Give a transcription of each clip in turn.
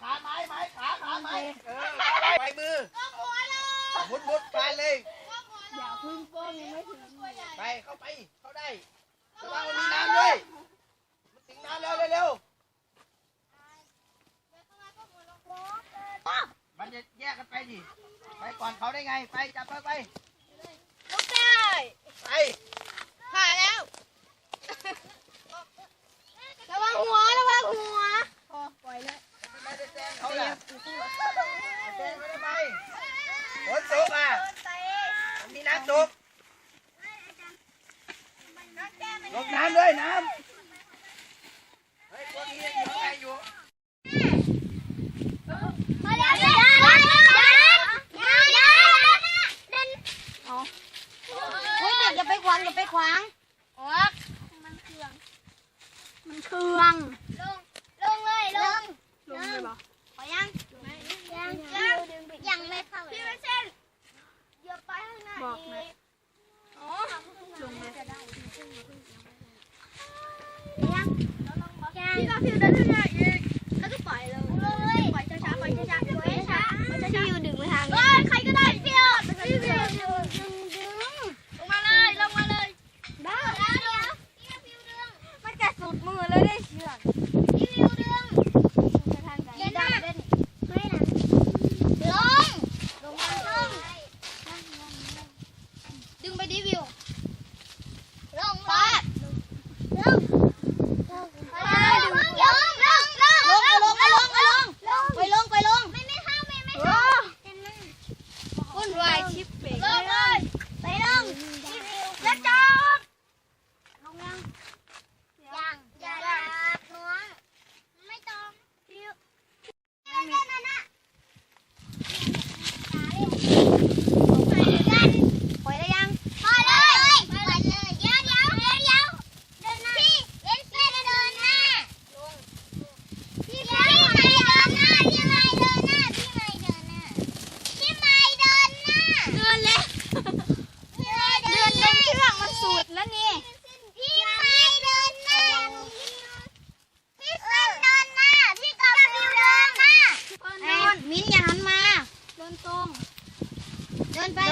ขาไม้ไม้ขาขาไม้ไปมือหมุนหมุนไปเลยอย่าพึ่งโป้งยังไม่ถึงไปเข้าไปเข้าได้เข้ามามีน้ำด้วยมันถึงน้ำแล้วเร็วมันจไปดิไปก่เขาได้ไปำด้วยน้ำเฮ้ยพวกอย่าไปขวางอย่าไปขวางอ๊กมันเคือง มันเคือง ลง ลงเลยลง ลงเลเรอขอยังยังยังยังไม่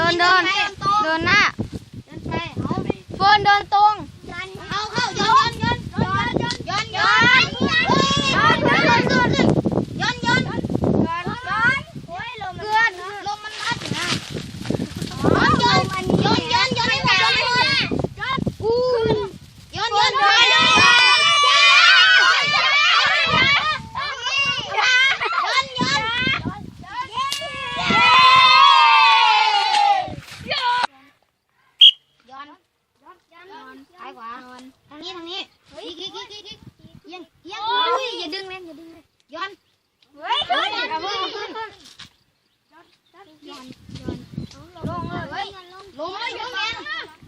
ดินเดินเดินหน้าเดินไปเอาเฟินเดินตรง เอาเข้าเดินางนี้ทางนี้อีกอีกอีกอีกอีกเอียงเอียงอุ้ยอย่าดึงแรงอย่าดึงแรงย้อนเฮ้ยขึ้นเอามือขึ้นย้อนย้อนลงเลยลงเลยย้อน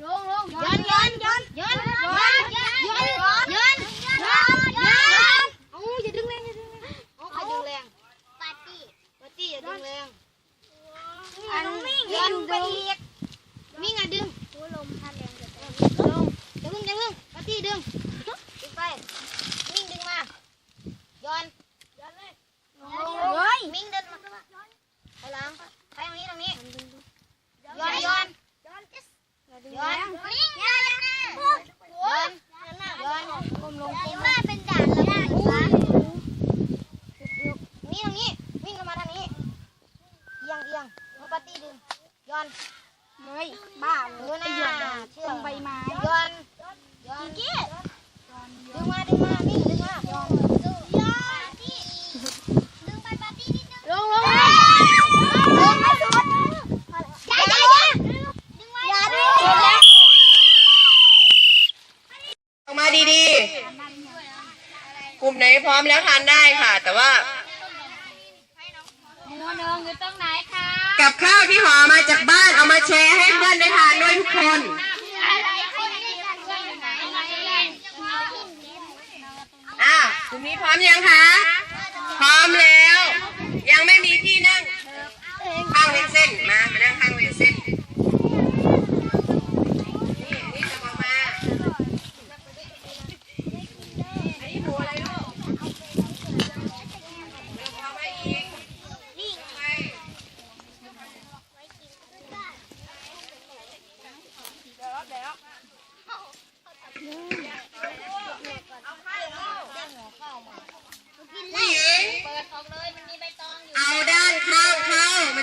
ลงลงย้อนย้อนย้อนย้อนย้อนย้อนย้อนย้อนย้อนโอ้ยอย่าดึงแรงอย่าดึงแรงเอาใครดึงแรงปาร์ตี้ปาร์ตี้อย่าดึงแรงอันย้อนไปอีกมิ่งอะดึงลมพัดแรงจะลงอย่าพึ่งอย่าพึ่ง ปาร์ตี้ดึง ดึงไป มิ่งดึงมาย้อนย้อนเลยลงมิ่งเดินมาไปหลังไปตรงนี้ตรงนี้ย้อนย้อนย้อนย้อนย้อนย้อนก้มลงก้มว่าเป็นด่านแล้วด่านวะนี่ทางนี้วิ่งเข้ามาทางนี้เอียงเอียงเอาปาร์ตี้ดึงย้อนเฮ้ยบ้าเลยนะเชื่อใบไม้ย้อนย้อน กี้ดึงมาดึงมาวิ่งดึงมาย้อนย้อนดึงไปปาร์ตี้นิดนึงลงลงลงไม่สุดอย่าอย่าอย่าดึงไว้อย่าดึงออกมาดีๆ กลุ่มไหนพร้อมแล้วทานได้ค่ะ แต่ว่ากับข้าวที่ห่อมาจากบ้านเอามาแชร์ให้เพื่อนได้ทานด้วยทุกคน อะกลุ่ม นี้พร้อมยังคะ พร้อมแล้ว ยังไม่มีที่นั่งข้างเวนเส้นมามานั่งข้างเวนเส้น นี่นี่จะบอกมาอันนี้หมูอะไรลูกเดี๋ยวพอมาอีกนี่ไป มัน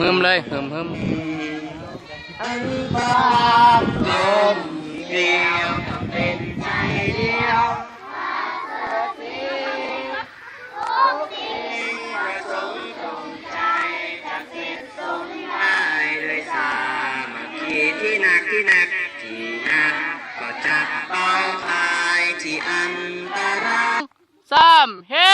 ฮิมเลยเฮิมฮืมอันควาลมเดียวเป็นใจเดียวประสงค์ตรงใจจะเสร็จสมได้ด้วยสามัคคีที่หนักที่หนักที่หนักก็จะต้องคลายที่อันตรายสามเฮ้